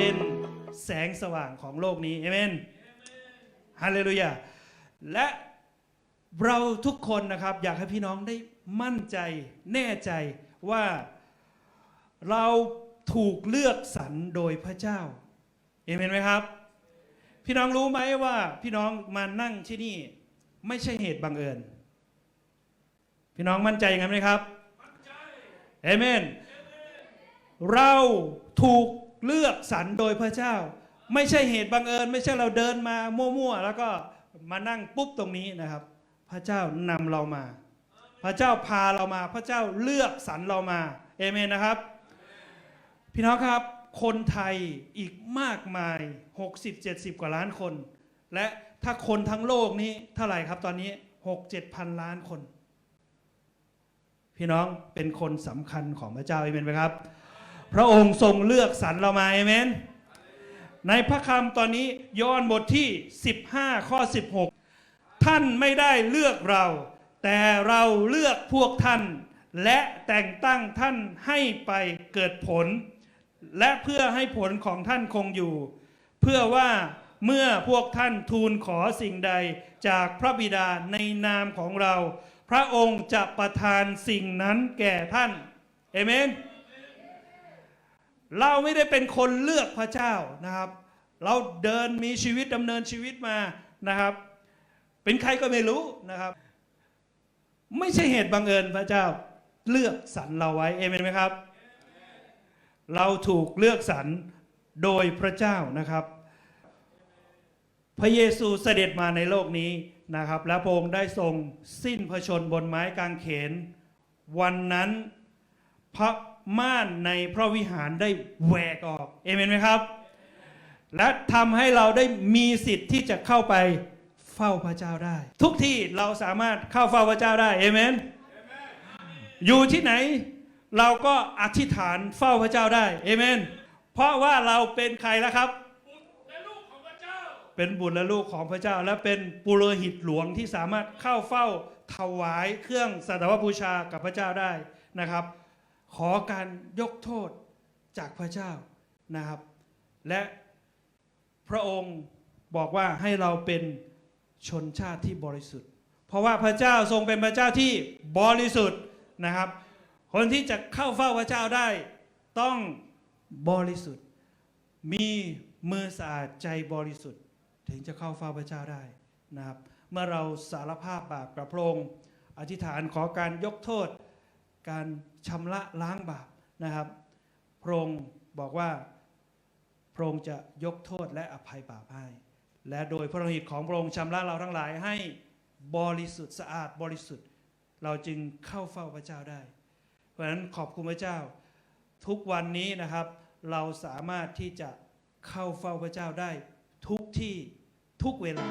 เป็นแสงสว่างของโลกนี้เอเมนฮาเลลูยาและเราทุกคนนะครับ อยากให้พี่น้องได้มั่นใจแน่ใจว่าเราถูกเลือกสรรโดยพระเจ้าเอเมนไหมครับ พี่น้องรู้ไหมว่าพี่น้องมานั่งที่นี่ไม่ใช่เหตุบังเอิญ พี่น้องมั่นใจอย่างนั้นไหมครับเอเมน เราถูก เลือกสรรโดยพระเจ้า ไม่ใช่เหตุบังเอิญ ไม่ใช่เราเดินมามั่วๆแล้วก็มานั่งปุ๊บตรงนี้นะครับ พระเจ้านำเรามา พระเจ้าพาเรามา พระเจ้าเลือกสรรเรามาเอเมนนะครับ พี่น้องครับ คนไทยอีกมากมาย 60-70 กว่าล้านคน และถ้าคนทั้งโลกนี้เท่าไหร่ครับตอนนี้6-7พันล้านคน พี่น้องเป็นคนสำคัญของพระเจ้าเอเมนไหมครับ พระองค์ทรงเลือกสรรเรามาเอเมน ในพระคำตอนนี้ย้อนบทที่ 15 ข้อ 16 ท่านไม่ได้เลือกเรา แต่เราเลือกพวกท่าน และแต่งตั้งท่านให้ไปเกิดผล และเพื่อให้ผลของท่านคงอยู่ เพื่อว่าเมื่อพวกท่านทูลขอสิ่งใดจากพระบิดาในนามของเรา พระองค์จะประทานสิ่งนั้นแก่ท่าน เอเมน เราไม่ได้เป็นคนเลือกพระเจ้านะครับ เราเดินมีชีวิตดำเนินชีวิตมานะครับ เป็นใครก็ไม่รู้นะครับ ไม่ใช่เหตุบังเอิญพระเจ้าเลือกสรรเราไว้เอเมนไหมครับ เราถูกเลือกสรรโดยพระเจ้านะครับ พระเยซูเสด็จมาในโลกนี้นะครับ และพระองค์ได้ทรงสิ้นพระชนบนไม้กางเขน วันนั้นพระ ม่านในพระวิหารได้แหวกออกเอเมนไหมครับ และทำให้เราได้มีสิทธิ์ที่จะเข้าไปเฝ้าพระเจ้าได้ ทุกที่เราสามารถเข้าเฝ้าพระเจ้าได้เอเมนอยู่ที่ไหนเราก็อธิษฐานเฝ้าพระเจ้าได้เอเมนเพราะว่าเราเป็นใครแล้วครับเป็นบุตรและลูกของพระเจ้า และเป็นปุโรหิตหลวงที่สามารถเข้าเฝ้าถวายเครื่องสัตวบูชากับพระเจ้าได้นะครับ ขอการยกโทษจากพระเจ้านะครับ และพระองค์บอกว่าให้เราเป็นชนชาติที่บริสุทธิ์ เพราะว่าพระเจ้าทรงเป็นพระเจ้าที่บริสุทธิ์นะครับ คนที่จะเข้าเฝ้าพระเจ้าได้ ต้องบริสุทธิ์ มีมือสะอาดใจบริสุทธิ์ ถึงจะเข้าเฝ้าพระเจ้าได้นะครับ เมื่อเราสารภาพบาปกับพระองค์อธิษฐานขอการยกโทษ การชำระล้างบาปนะครับ พระองค์บอกว่าพระองค์จะยกโทษและอภัยบาปให้ และโดยพระฤทธิ์ของพระองค์ชำระเราทั้งหลายให้บริสุทธิ์สะอาดบริสุทธิ์ เราจึงเข้าเฝ้าพระเจ้าได้ เพราะฉะนั้นขอบคุณพระเจ้า ทุกวันนี้นะครับ เราสามารถที่จะเข้าเฝ้าพระเจ้าได้ทุกที่ทุกเวลา